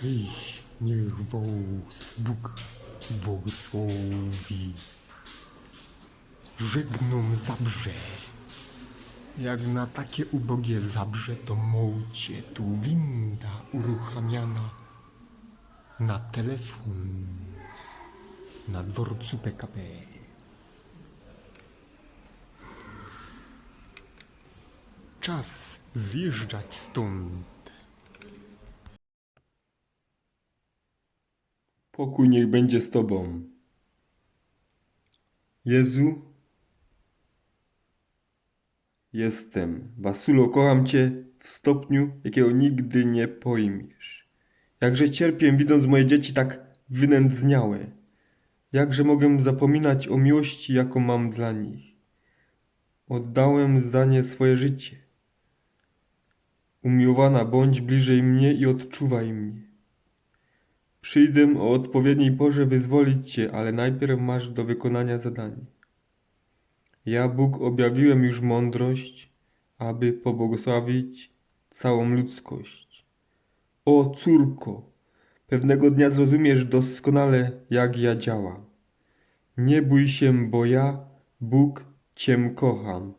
Przyjdź, niech wąs Bóg błogosławi. Żegnom zabrze. Jak na takie ubogie zabrze, to mołcie tu winda uruchamiana na telefon na dworcu PKP. Czas zjeżdżać stąd. Pokój niech będzie z Tobą. Jezu, jestem. Wasulo, kocham Cię w stopniu, jakiego nigdy nie pojmiesz. Jakże cierpię, widząc moje dzieci tak wynędzniałe. Jakże mogę zapominać o miłości, jaką mam dla nich. Oddałem za nie swoje życie. Umiłowana, bądź bliżej mnie i odczuwaj mnie. Przyjdę o odpowiedniej porze wyzwolić cię, ale najpierw masz do wykonania zadanie. Ja, Bóg, objawiłem już mądrość, aby pobłogosławić całą ludzkość. O córko, pewnego dnia zrozumiesz doskonale, jak ja działam. Nie bój się, bo ja, Bóg, cię kocham.